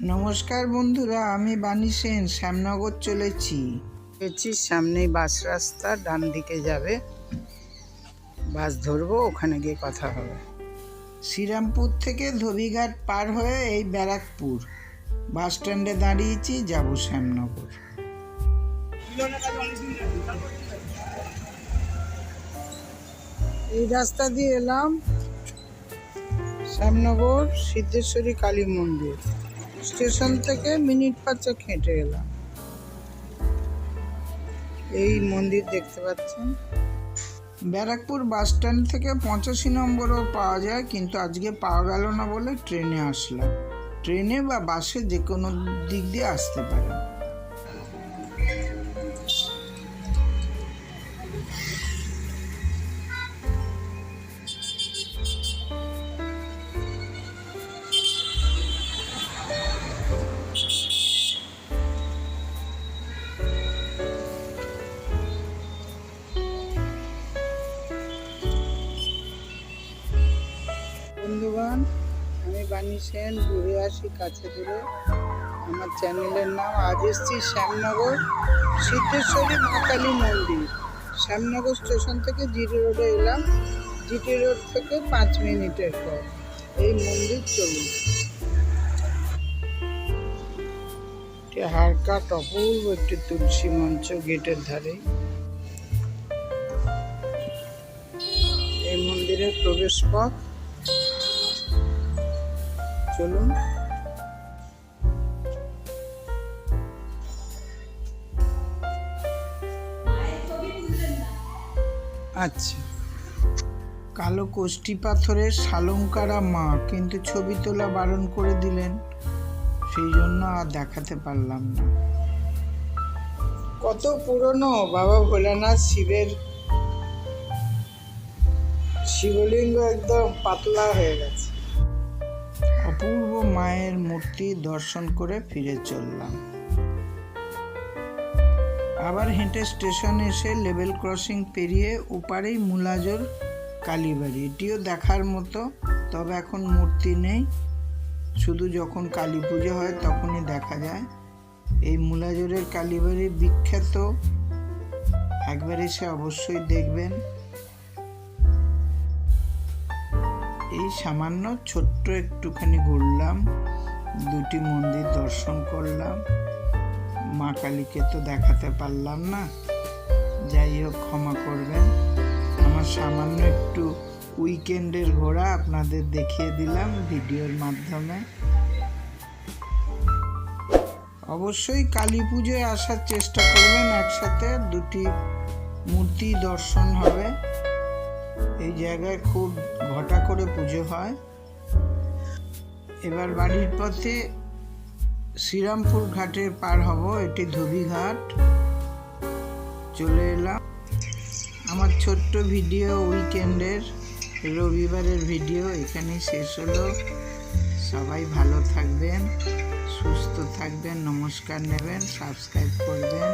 নমস্কার বন্ধুরা, আমি বাণী সেন, শ্যামনগর চলেছি। গেছি সামনেই বাস রাস্তা, ডান দিকে যাবে। বাস ধরবো, ওখানে গিয়ে কথা হবে। শ্রীরামপুর থেকে ধোবিঘাট পার হয়ে এই ব্যারাকপুর। বাস স্ট্যান্ডে দাঁড়িয়েছি, যাব শ্যামনগর। এই রাস্তা দিয়ে এলাম শ্যামনগর, সিদ্ধেশ্বরী, কালী মন্দির। স্টেশন থেকে মিনিট পাঁচেক হেঁটে এলাম। এই মন্দির দেখতে পাচ্ছেন। ব্যারাকপুর বাস স্ট্যান্ড থেকে পঁচাশি নম্বরও পাওয়া যায়, কিন্তু আজকে পাওয়া গেল না বলে ট্রেনে আসলাম। ট্রেনে বা বাসে যে কোনো দিক দিয়ে আসতে পারেন। আমি সেন ঘুরে আসি, কাছে দূরে। আমার চ্যানেলের নাম আজ এসছি শ্যামনগর, সিদ্ধেশ্বরী মা কালী মন্দির। শ্যামনগর স্টেশন থেকে জিটি রোডে এলাম। জিটি রোড থেকে পাঁচ মিনিটের পর এই মন্দির চলুন। হারকাট অপূর্ব একটি তুলসী মঞ্চ গেটের ধারে। এই মন্দিরের প্রবেশ পথ চলুন। আচ্ছা। কালো কোষ্টি পাথরের শালঙ্কারা মা, কিন্তু ছবি তোলা বারণ করে দিলেন। সেই জন্য আর দেখাতে পারলাম না। কত পুরনো, বাবা ভোলানাথ শিবের। শিবলিঙ্গ একদম পাতলা হয়ে গেছে। অপূর্ব মায়ের মূর্তি দর্শন করে ফিরে চললাম। আবার হেঁটে স্টেশন এসে লেভেল ক্রসিং পেরিয়ে ওপারেই মুলাজোর কালীবাড়ি। এটিও দেখার মতো, তবে এখন মূর্তি নেই। শুধু যখন কালী পুজো হয় তখনই দেখা যায়। এই মুলাজোরের কালীবাড়ি বিখ্যাত। একবার এসে অবশ্যই দেখবেন। এই সামান্য ছোট্ট একটুখানি ঘুরলাম, দুটি মন্দির দর্শন করলাম, মা কালীকে তো দেখাতে পারলাম না। যাই হোক, ক্ষমা করবেন। আমার সামান্য একটু উইকেন্ডের ঘোরা আপনাদের দেখিয়ে দিলাম ভিডিওর মাধ্যমে। অবশ্যই কালী পুজোয় আসার চেষ্টা করবেন একসাথে, দুটি মূর্তি দর্শন হবে। এই জায়গায় খুব ঘটা করে পুজো হয়। এবার বাড়ির পথে শ্রীরামপুর ঘাটে পার হব, এটি ধুবি ঘাট। চলে এলাম। আমার ছোট্ট ভিডিও উইকেন্ডের, রবিবারের ভিডিও এখানেই শেষ হলো। সবাই ভালো থাকবেন, সুস্থ থাকবেন, নমস্কার নেবেন, সাবস্ক্রাইব করবেন।